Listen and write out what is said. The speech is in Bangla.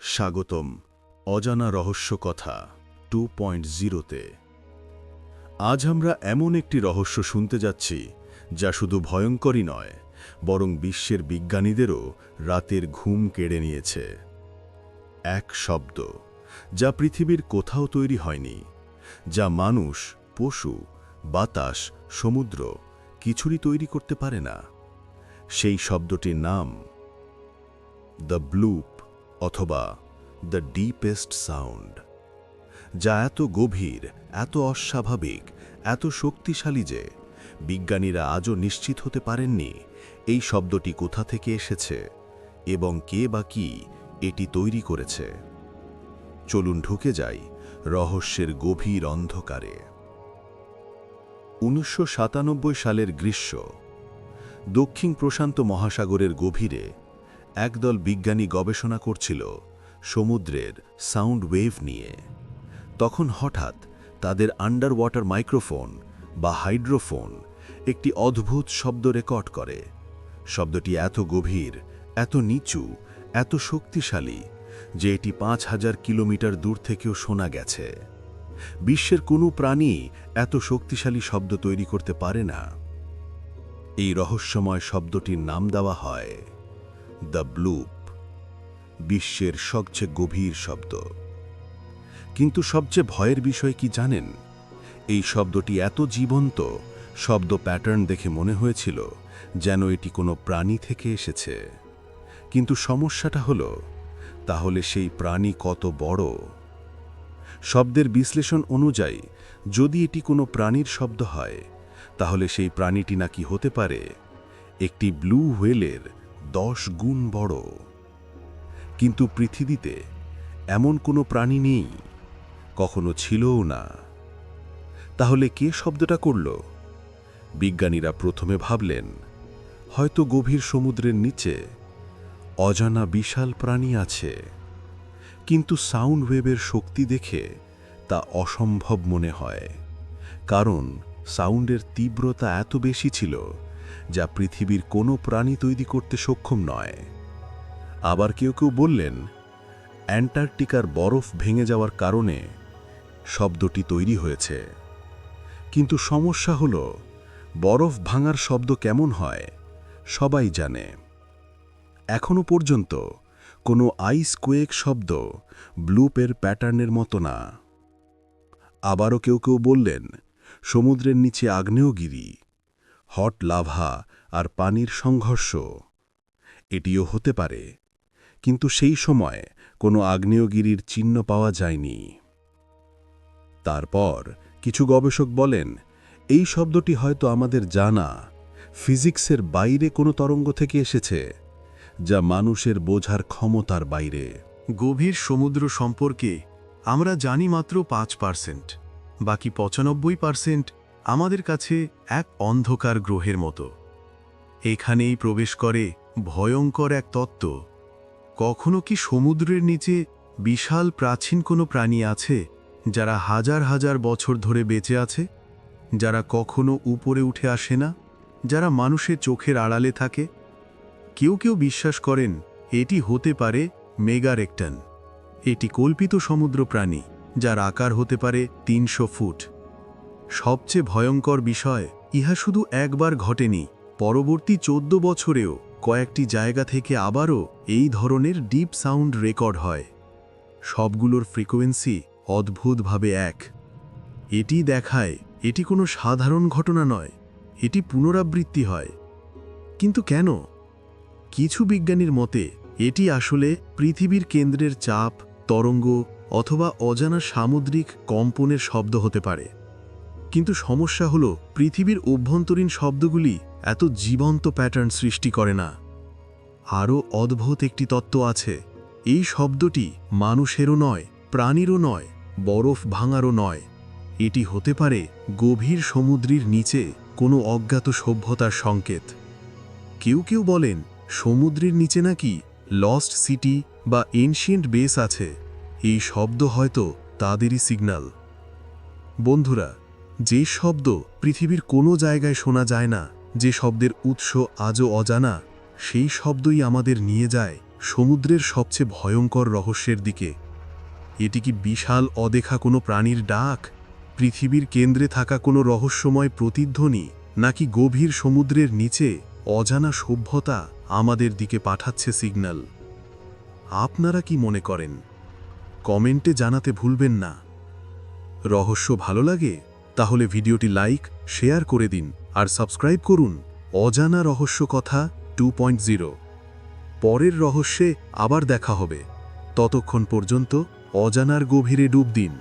স্বাগতম, অজানা রহস্য কথা টু পয়েন্ট জিরোতে আজ আমরা এমন একটি রহস্য শুনতে যাচ্ছি, যা শুধু ভয়ঙ্করই নয়, বরং বিশ্বের বিজ্ঞানীদেরও রাতের ঘুম কেড়ে নিয়েছে। এক শব্দ, যা পৃথিবীর কোথাও তৈরি হয়নি, যা মানুষ, পশু, বাতাস, সমুদ্র কিছুরই তৈরি করতে পারে না। সেই শব্দটির নাম দ্য ব্লুপ অথবা দ্য ডিপেস্ট সাউন্ড, যা এত গভীর, এত অস্বাভাবিক, এত শক্তিশালী যে বিজ্ঞানীরা আজও নিশ্চিত হতে পারেননি এই শব্দটি কোথা থেকে এসেছে এবং কে বা কি এটি তৈরি করেছে। চলুন ঢুকে যাই রহস্যের গভীর অন্ধকারে। উনিশশো সাতানব্বই সালের গ্রীষ্ম, দক্ষিণ প্রশান্ত মহাসাগরের গভীরে একদল বিজ্ঞানী গবেষণা করছিল সমুদ্রের সাউন্ড ওয়েভ নিয়ে। তখন হঠাৎ তাদের আন্ডার ওয়াটার মাইক্রোফোন বা হাইড্রোফোন একটি অদ্ভুত শব্দ রেকর্ড করে। শব্দটি এত গভীর, এত নিচু, এত শক্তিশালী যে এটি পাঁচ হাজার কিলোমিটার দূর থেকেও শোনা গেছে। বিশ্বের কোনো প্রাণী এত শক্তিশালী শব্দ তৈরি করতে পারে না। এই রহস্যময় শব্দটির নাম দেওয়া হয় দ্য ব্লুপ, বিশ্বের সবচেয়ে গভীর শব্দ। কিন্তু সবচেয়ে ভয়ের বিষয় কি জানেন? এই শব্দটি এত জীবন্ত, শব্দ প্যাটার্ন দেখে মনে হয়েছিল যেন এটি কোনো প্রাণী থেকে এসেছে। কিন্তু সমস্যাটা হলো, তাহলে সেই প্রাণী কত বড়? শব্দের বিশ্লেষণ অনুযায়ী, যদি এটি কোনো প্রাণীর শব্দ হয়, তাহলে সেই প্রাণীটি নাকি হতে পারে একটি ব্লু হোয়েলের দশ গুণ বড়। কিন্তু পৃথিবীতে এমন কোনো প্রাণী নেই, কখনো ছিলও না। তাহলে কে শব্দটা করল? বিজ্ঞানীরা প্রথমে ভাবলেন, হয়তো গভীর সমুদ্রের নিচে অজানা বিশাল প্রাণী আছে, কিন্তু সাউন্ড ওয়েবের শক্তি দেখে তা অসম্ভব মনে হয়, কারণ সাউন্ডের তীব্রতা এত বেশি ছিল যা পৃথিবীর কোনো প্রাণী তৈরি করতে সক্ষম নয়। আবার কেউ কেউ বললেন, অ্যান্টার্কটিকার বরফ ভেঙে যাওয়ার কারণে শব্দটি তৈরি হয়েছে। কিন্তু সমস্যা হল, বরফ ভাঙার শব্দ কেমন হয়, সবাই জানে। এখনও পর্যন্ত কোনো আইস কোয়েক শব্দ ব্লুপের প্যাটার্নের মতো না। আবারও কেউ কেউ বললেন, সমুদ্রের নিচে আগ্নেয়গিরি হট লাভা আর পানির সংঘর্ষ। এটিও হতে পারে, কিন্তু সেই সময় কোনো আগ্নেয়গিরির চিহ্ন পাওয়া যায়নি। তারপর কিছু গবেষক বলেন, এই শব্দটি হয়তো আমাদের জানা, ফিজিক্সের বাইরে কোনো তরঙ্গ থেকে এসেছে, যা মানুষের বোঝার ক্ষমতার বাইরে। গভীর সমুদ্র সম্পর্কে আমরা জানি মাত্র পাঁচ পার্সেন্ট, বাকি পঁচানব্বই পার্সেন্ট আমাদের কাছে এক অন্ধকার গ্রহের মতো। এখানেই প্রবেশ করে ভয়ঙ্কর এক তত্ত্ব। কখনো কি সমুদ্রের নিচে বিশাল প্রাচীন কোনো প্রাণী আছে, যারা হাজার হাজার বছর ধরে বেঁচে আছে? যারা কখনো উপরে উঠে আসে না, যারা মানুষের চোখের আড়ালে থাকে? কেউ কেউ বিশ্বাস করেন, এটি হতে পারে মেগারেক্টন। এটি কল্পিত সমুদ্র প্রাণী, যার আকার হতে পারে তিনশো ফুট। সবচেয়ে ভয়ঙ্কর বিষয়, ইহা শুধু একবার ঘটেনি, পরবর্তী চোদ্দ বছরেও কয়েকটি জায়গা থেকে আবারও এই ধরনের ডিপ সাউন্ড রেকর্ড হয়। সবগুলোর ফ্রিকোয়েন্সি অদ্ভুতভাবে এক। এটি দেখায়, এটি কোনো সাধারণ ঘটনা নয়, এটি পুনরাবৃত্তি হয়। কিন্তু কেন? কিছু বিজ্ঞানীর মতে, এটি আসলে পৃথিবীর কেন্দ্রের চাপ, তরঙ্গ, অথবা অজানা সামুদ্রিক কম্পনের শব্দ হতে পারে। কিন্তু সমস্যা হল, পৃথিবীর অভ্যন্তরীণ শব্দগুলি এত জীবন্ত প্যাটার্ন সৃষ্টি করে না। আরও অদ্ভুত একটি তত্ত্ব আছে, এই শব্দটি মানুষেরও নয়, প্রাণীরও নয়, বরফ ভাঙারও নয়। এটি হতে পারে গভীর সমুদ্রের নিচে কোনো অজ্ঞাত সভ্যতার সংকেত। কেউ কেউ বলেন, সমুদ্রের নিচে নাকি লস্ট সিটি বা এনশিয়েন্ট বেস আছে, এই শব্দ হয়তো তাদেরই সিগন্যাল বন্ধুরা যে শব্দ পৃথিবীর কোনো জায়গায় শোনা যায় না, যে শব্দের উৎস আজও অজানা, সেই শব্দই আমাদের নিয়ে যায় সমুদ্রের সবচেয়ে ভয়ঙ্কর রহস্যের দিকে। এটি কি বিশাল অদেখা কোনো প্রাণীর ডাক? পৃথিবীর কেন্দ্রে থাকা কোনো রহস্যময় প্রতিধ্বনি, নাকি গভীর সমুদ্রের নিচে অজানা সভ্যতা আমাদের দিকে পাঠাচ্ছে সিগন্যাল? আপনারা কি মনে করেন? কমেন্টে জানাতে ভুলবেন না। রহস্য ভালো লাগে? তাহলে ভিডিওটি লাইক, শেয়ার করে দিন আর সাবস্ক্রাইব করুন অজানা রহস্য কথা টু পরের রহস্যে আবার দেখা হবে। ততক্ষণ পর্যন্ত অজানার গভীরে ডুব দিন।